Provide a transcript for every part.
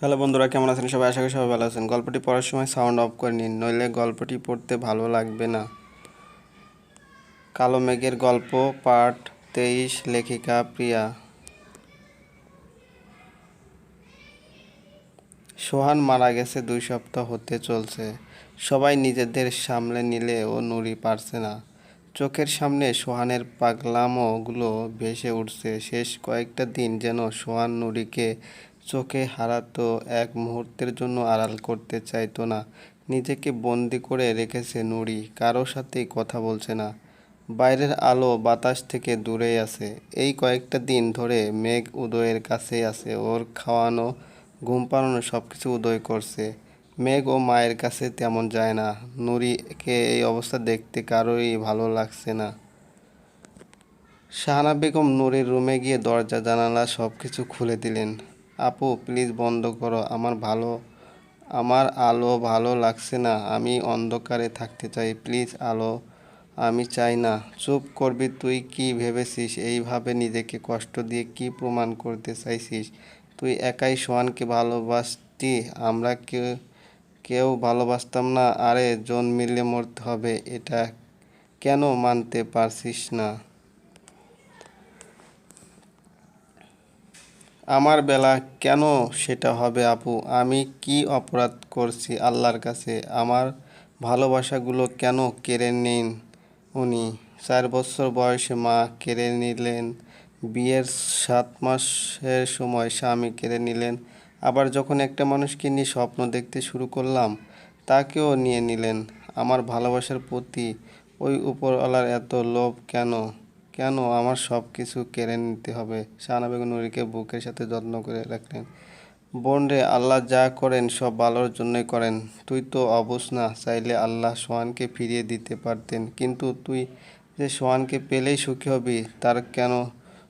Hello বন্ধুরা, কেমন আছেন? সবাই আশা করি সবাই ভালো আছেন। গল্পটি পড়ার সময় সাউন্ড অফ করে নিন, নইলে গল্পটি পড়তে ভালো লাগবে না। কালো মেঘের গল্প পার্ট তেইশ, লেখিকা, প্রিয়া। সোহান মারা গেছে, দুই সপ্তাহ হতে চলছে। সবাই নিজেদের সামলে নিলে ও নুরি পারছে না। চোখের সামনে সোহানের পাগলামোগুলো ভেসে উঠছে। শেষ কয়েকটা দিন যেন সোহান নুরিকে চোখে হারাতো, এক মুহূর্তের জন্য আড়াল করতে চাইতো না। নিজেকে বন্দি করে রেখেছে নুরি, কারও সাথেই কথা বলছে না। বাইরের আলো বাতাস থেকে দূরেই আছে। এই কয়েকটা দিন ধরে মেঘ উদয়ের কাছেই আছে। ওর খাওয়ানো, ঘুম পাড়ানো সব কিছু উদয় করছে। মেঘ ও মায়ের কাছে তেমন যায় না। নুরিকে এই অবস্থা দেখতে কারোই ভালো লাগছে না। শাহানা বেগম নুরির রুমে গিয়ে দরজা, জানালা সব কিছু খুলে দিলেন। আপু প্লিজ বন্ধ করো। আমার ভালো, আমার আলো ভালো লাগছে না। আমি অন্ধকারে থাকতে চাই। প্লিজ আলো, আমি চাই না। চুপ করবি তুই কি ভেবেছিস? এইভাবে নিজেকে কষ্ট দিয়ে কি প্রমাণ করতে চাইছিস? তুই একাই সোহানকে ভালোবাসতি? আমরা কেউ কেউ ভালোবাসতাম না। আরে, জন মিলে মরতে হবে। এটা কেন মানতে পারছিস না? আমার বেলা কেন সেটা হবে আপু? আমি কি অপরাধ করছি আল্লাহর কাছে? আমার ভালোবাসাগুলো কেন কেড়ে নিন উনি? চার বছর বয়সে মা কেড়ে নিলেন। বিয়ের সাত মাসের সময় স্বামী কেড়ে নিলেন। আবার যখন একটা মানুষকে নিয়ে স্বপ্ন দেখতে শুরু করলাম, তাকেও নিয়ে নিলেন। আমার ভালোবাসার প্রতি ওই উপরওয়ালার এত লোভ কেন? কেন আমার সব কিছু কেড়ে নিতে হবে? শাহানা বেগম নুরিকে বুকের সাথে যত্ন করে রাখলেন। বোন রে, আল্লাহ যা করেন সব ভালোর জন্যই করেন। তুই তো অবুঝ না, চাইলে আল্লাহ সোহানকে ফিরিয়ে দিতে পারতেন। কিন্তু তুই যে সোহানকে পেলেই সুখী হবি, তার কেন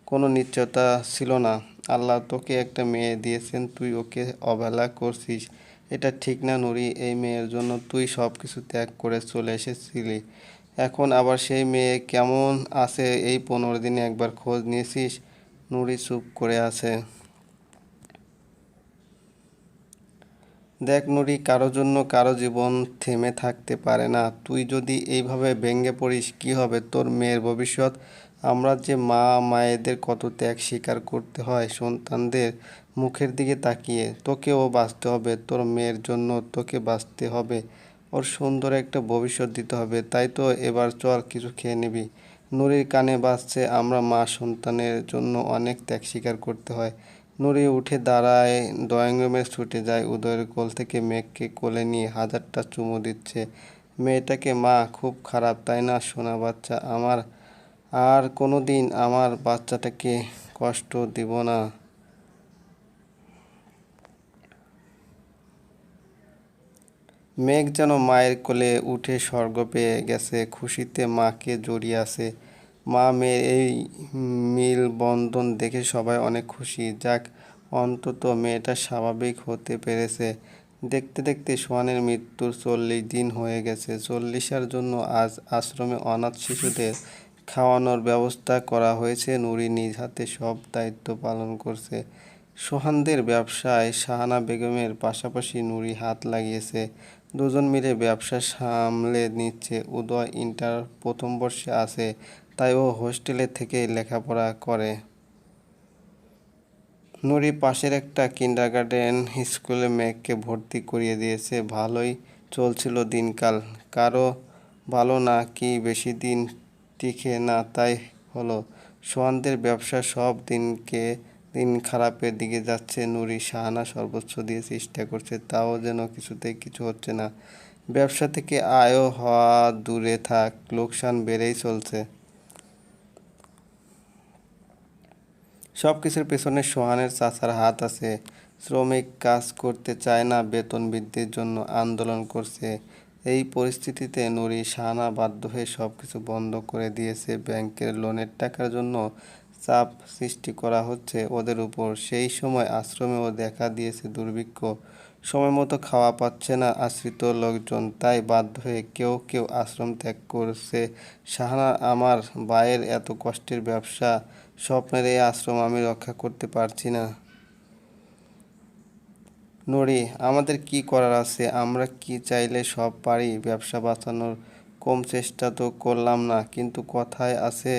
কোনো নিশ্চয়তা ছিল না। আল্লাহ তোকে একটা মেয়ে দিয়েছেন, তুই ওকে অবহেলা করছিস। এটা ঠিক না নুরি, এই মেয়ের জন্য তুই সব কিছু ত্যাগ করে চলে এসেছিলি। এখন আবার সেই মেয়ে কেমন আছে এই পনেরো দিনে একবার খোঁজ নিয়েছিস? নুরি চুপ করে আছে। দেখ নুরি, কারও জন্য কারও জীবন থেমে থাকতে পারে না। তুই যদি এইভাবে ভেঙে পড়িস, কি হবে? তোর মেয়ের ভবিষ্যৎ। আমরা যে মা, মায়েদের কত ত্যাগ স্বীকার করতে হয় সন্তানদের মুখের দিকে তাকিয়ে, তোকেও বাঁচতে হবে। তোর মেয়ের জন্য তোকে বাঁচতে হবে। ওর সুন্দর একটা ভবিষ্যৎ দিতে হবে। তাই তো এবার চল কিছু খেয়ে নিবি। নুরির কানে বাজছে, আমরা মা সন্তানের জন্য অনেক ত্যাগ স্বীকার করতে হয়। নুরি উঠে দাঁড়ায়, ড্রয়িং রুমে ছুটে যায় উদয়ের কোল থেকে মেঘকে কোলে নিয়ে হাজারটা চুমু দিচ্ছে। মেয়েটাকে মা, খুব খারাপ, তাই না, সোনা বাচ্চা? আমার আর কোনো দিন আমার বাচ্চাটাকে কষ্ট দিব না। মেঘ যেন মায়ের কোলে উঠে স্বর্গ পেয়ে গেছে, খুশিতে মাকে জড়িয়ে আছে। মা মেয়ের এই মিল বন্ধন দেখে সবাই অনেক খুশি। যাক, অন্তত মেয়েটা স্বাভাবিক হতে পেরেছে। দেখতে দেখতে সোহানের মৃত্যুর চল্লিশ দিন হয়ে গেছে। চল্লিশার জন্য আজ আশ্রমে অনাথ শিশুদের খাওয়ানোর ব্যবস্থা করা হয়েছে। নুরি নিজ হাতে সব দায়িত্ব পালন করছে। সোহানদের ব্যবসায় শাহানা বেগমের পাশাপাশি নুরি হাত লাগিয়েছে। দুজন মিলে ব্যবসা সামলে নিচ্ছে। উদয় ইন্টার প্রথম বর্ষে আছে, তাই ও হোস্টেলে থেকে লেখাপড়া করে। নুরি পাশের একটা কিন্ডারগার্টেন স্কুলে মেয়েকে ভর্তি করিয়ে দিয়েছে। ভালোই চলছিল দিনকাল। কারও ভালো না কি বেশি দিন টিকে না তাই হলো। সোহানদের ব্যবসা সব দিনকে দিন খারাপের দিকে যাচ্ছে। নুরি শাহানা সর্বোচ্চ দিয়ে চেষ্টা করছে, তাও যেন কিছুতেই কিছু হচ্ছে না। ব্যবসা থেকে আয়ও হওয়া দূরে থাক, লোকসান বেড়েই চলছে। সব কিছুর পেছনে সোহানের চাচার হাত আছে। শ্রমিক কাজ করতে চায় না, বেতন বৃদ্ধির জন্য আন্দোলন করছে। এই পরিস্থিতিতে নুরি শাহানা বাধ্য হয়ে সব কিছু বন্ধ করে দিয়েছে। ব্যাংকের লোনের টাকার জন্য চাপ সৃষ্টি করা হচ্ছে ওদের উপর। সেই সময় আশ্রমেও দেখা দিয়েছে দুর্ভিক্ষ। সময় মতো খাওয়া পাচ্ছে না আশ্রিত লোকজন। তাই বাধ্য হয়ে কেউ কেউ আশ্রম ত্যাগ করছে। শাহানা, আমার ভাইয়ের এত কষ্টের ব্যবসা, স্বপ্নের এই আশ্রম আমি রক্ষা করতে পারছি না। নুরি আমাদের কি করার আছে? আমরা কি চাইলে সব পারি? ব্যবসা বাঁচানোর কম চেষ্টা তো করলাম না, কিন্তু কথায় আছে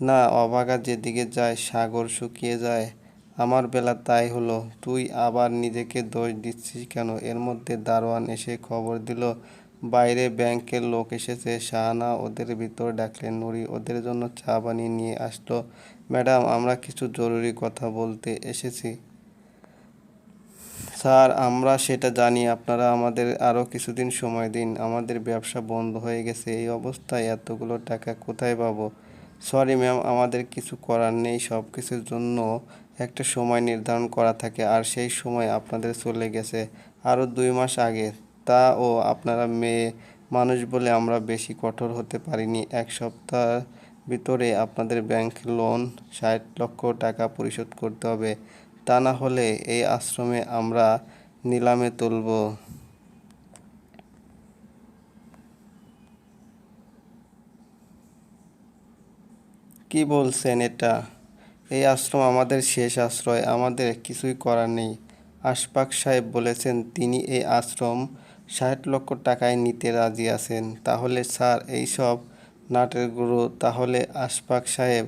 না অভাগা যেদিকে যায়, সাগর শুকিয়ে যায়। আমার বেলা তাই হলো। তুই আবার নিজেকে দোষ দিচ্ছিস কেন? এর মধ্যে দারোয়ান এসে খবর দিল, বাইরে ব্যাংকের লোক এসেছে। শাহানা ওদের ভিতর ডাকলেন, নুরি ওদের জন্য চা বানিয়ে নিয়ে আসলো। ম্যাডাম, আমরা কিছু জরুরি কথা বলতে এসেছি। স্যার, আমরা সেটা জানি। আপনারা আমাদের আরও কিছুদিন সময় দিন। আমাদের ব্যবসা বন্ধ হয়ে গেছে। এই অবস্থায় এতগুলো টাকা কোথায় পাবো? সরি ম্যাম আমাদের কিছু করার নেই, সব কিছুর জন্য একটা সময় নির্ধারণ করা থাকে, আর সেই সময় আপনাদের চলে গেছে আরও দুই মাস আগে। তা ও আপনারা মেয়ে মানুষ বলে আমরা বেশি কঠোর হতে পারিনি। এক সপ্তাহ ভিতরে আপনাদের ব্যাংক লোন ষাট লক্ষ টাকা পরিশোধ করতে হবে। তা না হলে এই আশ্রমে আমরা নিলামে তুলব। কি বলছেন এটা? এই আশ্রম আমাদের শেষ আশ্রয়, আমাদের কিছুই করার নেই। আশফাক সাহেব বলেছেন, তিনি এই আশ্রম ষাট লক্ষ টাকায় নিতে রাজি আছেন। তাহলে স্যার এইসব নাটের গুরু তাহলে আশফাক সাহেব,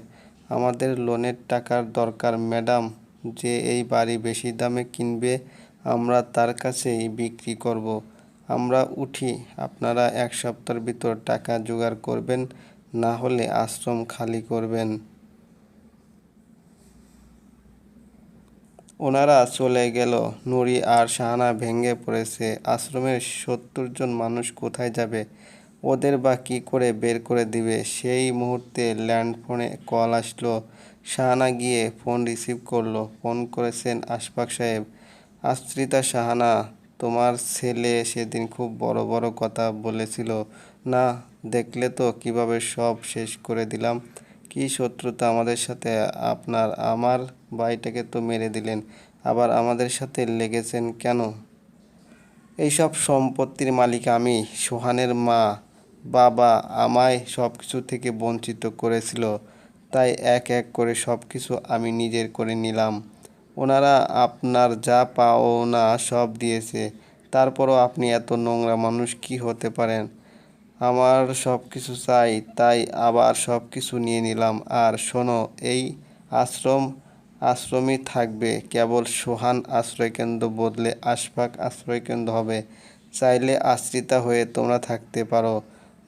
আমাদের লোনের টাকার দরকার, ম্যাডাম। যে এই বাড়ি বেশি দামে কিনবে, আমরা তার কাছেই বিক্রি করব। আমরা উঠি, আপনারা এক সপ্তাহের ভিতর টাকা জোগাড় করবেন না হলে আশ্রম খালি করবেন। ওনারা চলে গেল। নুরি আর শাহানা ভেঙে পড়েছে। আশ্রমের সত্তর জন মানুষ কোথায় যাবে? ওদের বা কী করে বের করে দিবে? সেই মুহূর্তে ল্যান্ডফোনে কল আসলো। শাহানা গিয়ে ফোন রিসিভ করল। ফোন করেছেন আশফাক সাহেব। আশ্রিতা শাহানা, তোমার ছেলে সেদিন খুব বড় বড় কথা বলেছিল। না দেখলে তো কীভাবে সব শেষ করে দিলাম। কি শত্রুতা আমাদের সাথে? আপনার আমার ভাইটাকে তো মেরে দিলেন, আবার আমাদের সাথে লেগেছেন কেন? এইসব সম্পত্তির মালিক আমি, সোহানের মা, বাবা আমায় সব কিছু থেকে বঞ্চিত করেছিল, তাই এক এক করে সব কিছু আমি নিজের করে নিলাম। ওনারা আপনার যা পাওনা সব দিয়েছে, তারপরও আপনি এত নোংরা মানুষ কি হতে পারেন? আমার সব কিছু চাই, তাই আবার সব কিছু নিয়ে নিলাম। আর শোনো, এই আশ্রম, আশ্রমই থাকবে। কেবল সোহান আশ্রয়কেন্দ্র বদলে আশফাক আশ্রয়কেন্দ্র হবে। চাইলে আশ্রিতা হয়ে তোমরা থাকতে পারো।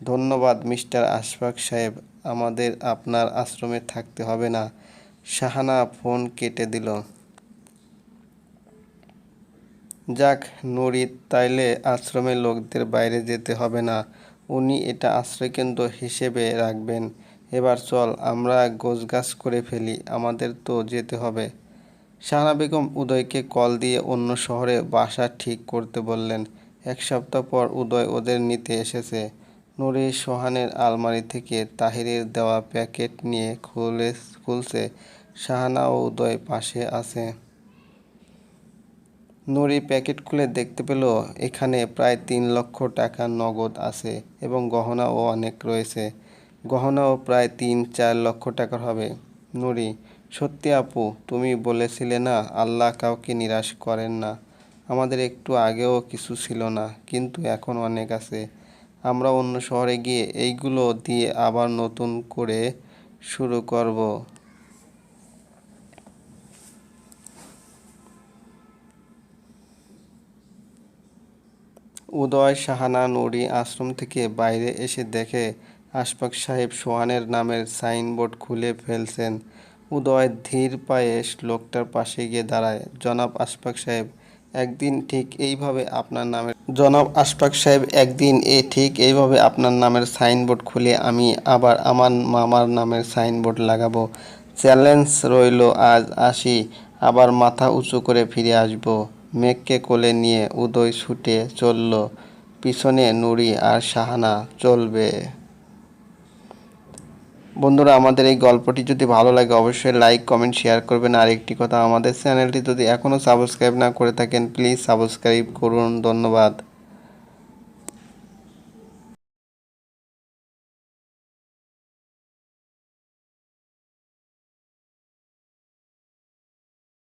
ধন্যবাদ, মিস্টার আশফাক সাহেব। আমাদের আপনার আশ্রমে থাকতে হবে না। শাহানা ফোন কেটে দিল। যাক নুরি তাইলে আশ্রমের লোকদের বাইরে যেতে হবে না। উনি এটা আশ্রয়কেন্দ্র হিসেবে রাখবেন। এবার চল, আমরা গোছগাছ করে ফেলি, আমাদের তো যেতে হবে। শাহানা বেগম উদয়কে কল দিয়ে অন্য শহরে বাসা ঠিক করতে বললেন। এক সপ্তাহ পর উদয় ওদের নিতে এসেছে। নুরি সোহানের আলমারি থেকে তাহিরের দেওয়া প্যাকেট নিয়ে খুলে খুলছে। শাহানা ও উদয় পাশে আছে। নুরি প্যাকেট খুলে দেখতে পেল, এখানে প্রায় তিন লক্ষ টাকা নগদ আছে এবং গহনাও অনেক রয়েছে। গহনাও প্রায় তিন, চার লক্ষ টাকার হবে। নুরি, সত্যি আপু, তুমি বলেছিলে না, আল্লাহ কাউকে নিরাশ করেন না। আমাদের একটু আগেও কিছু ছিল না, কিন্তু এখন অনেক আছে। আমরা অন্য শহরে গিয়ে এইগুলো দিয়ে আবার নতুন করে শুরু করব। উদয় সাহানা নুরি আশ্রম থেকে বাইরে এসে দেখে আশফাক সাহেব সোহানের নামের সাইনবোর্ড খুলে ফেলছেন। উদয় ধীর পায়ে লোকটার পাশে গিয়ে দাঁড়ায়। জনাব আশফাক সাহেব, একদিন ঠিক এইভাবে আপনার নামের জনাব আশফাক সাহেব, একদিন এ ঠিক এইভাবে আপনার নামের সাইনবোর্ড খুলে আমি আবার আমার মামার নামের সাইনবোর্ড লাগাবো। চ্যালেঞ্জ রইল, আজ আসি, আবার মাথা উঁচু করে ফিরে আসব। মেঘকে কোলে নিয়ে উদয় ছুটে চলল, পিছনে নুরি আর শাহানা চলবে। বন্ধুরা, আমাদের এই গল্পটি যদি ভালো লাগে, অবশ্যই লাইক কমেন্ট শেয়ার করবেন। আর একটি কথা, আমাদের চ্যানেলটি যদি এখনও সাবস্ক্রাইব না করে থাকেন প্লিজ সাবস্ক্রাইব করুন। ধন্যবাদ।